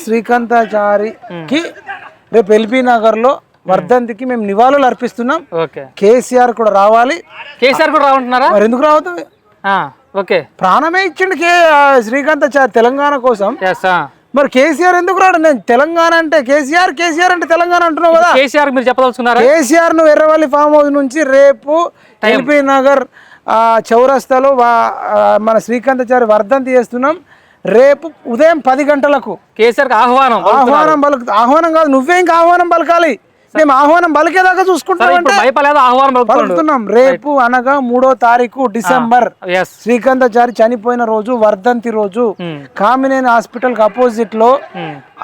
శ్రీకాంతాచారికి రేపు ఎల్బీ నగర్లో వర్ధంతికి మేము నివాళులు అర్పిస్తున్నాం. కేసీఆర్ కూడా రావాలి. కేసీఆర్ కూడా రావుంటున్నారా? మరి ఎందుకు ఓకే. ప్రాణమే ఇచ్చిండు కే శ్రీకాంతాచారి తెలంగాణ కోసం. మరి కేసీఆర్ ఎందుకు రాడు? నేను తెలంగాణ అంటే కేసీఆర్ కేసీఆర్ అంటే తెలంగాణ అంటున్నావు కదా. కేసీఆర్ మీరు చెప్పదలుచుకున్నారా? కేసీఆర్ను ఎర్రవల్లి ఫామ్ హౌస్ నుంచి రేపు ఎల్బీ నగర్ చౌరస్తాలో మన శ్రీకాంతాచారి వర్ధంతి చేస్తున్నాం. రేపు ఉదయం పది గంటలకు కేసీఆర్ ఆహ్వానం ఆహ్వానం పలుకు ఆహ్వానం కాదు నువ్వే ఇంకా ఆహ్వానం పలకాలి? మేము ఆహ్వానం పలికేదాకా చూసుకుంటాం పలుకుతున్నాం. రేపు అనగా మూడో తారీఖు డిసెంబర్. ఎస్ శ్రీకాంతాచారి చనిపోయిన రోజు వర్ధంతి రోజు కామినేని హాస్పిటల్కి అపోజిట్లో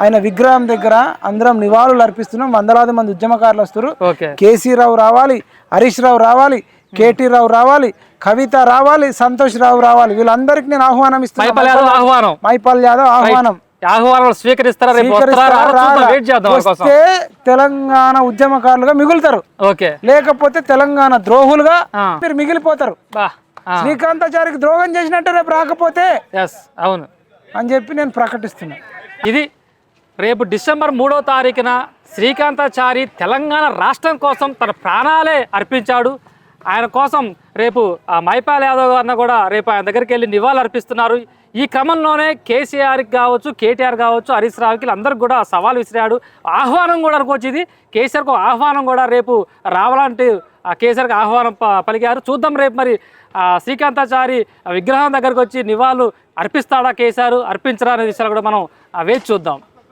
ఆయన విగ్రహం దగ్గర అందరం నివాళులు అర్పిస్తున్నాం. వందలాది మంది ఉద్యమకారులు వస్తారు కేసీ రావు రావాలి హరీష్ రావు రావాలి కేటీ రావు రావాలి కవిత రావాలి సంతోష్ రావు రావాలి. వీళ్ళందరికీ నేను ఆహ్వానం ఇస్తున్నాను ఆహ్వానం. మైపాల్ యాదవ్ ఆహ్వానం. ఆహ్వానం స్వీకరిస్తారా? రేపు వస్తారా? స్వీకరిస్తారా? రారా? చూద్దాం, రారా? వెయిట్ చేద్దాం వాళ్ళ కోసం. వస్తే తెలంగాణ ఉద్యమకారులుగా మిగులుతారు. ఓకే. లేకపోతే తెలంగాణ ద్రోహులుగా. మీరు మిగిలిపోతారు. శ్రీకాంతాచారికి ద్రోహం చేసినట్టే రేపు రాకపోతే అవును. అని చెప్పి నేను ప్రకటిస్తున్నా. ఇది రేపు డిసెంబర్ మూడో తారీఖున శ్రీకాంతాచారి తెలంగాణ రాష్ట్రం కోసం తన ప్రాణాలే అర్పించాడు. ఆయన కోసం రేపు ఆ మైపాల్ యాదవ్ గారిని కూడా రేపు ఆయన దగ్గరికి వెళ్ళి నివాళులు అర్పిస్తున్నారు ఈ క్రమంలోనే కేసీఆర్కి కావచ్చు కేటీఆర్ కావచ్చు హరీష్ రావుకి అందరికి కూడా సవాల్ విసిరాడు. ఆహ్వానం కూడా అనుకోవచ్చు ఇది కేసీఆర్కు ఆహ్వానం కూడా రేపు రావాలంటే ఆ కేసీఆర్కి ఆహ్వానం ప- పలికారు. చూద్దాం రేపు మరి శ్రీకాంతాచారి విగ్రహం దగ్గరకు వచ్చి నివాళులు అర్పిస్తాడా కేసీఆర్? అర్పించరా అనే విషయాలు కూడా మనం వేచి చూద్దాం.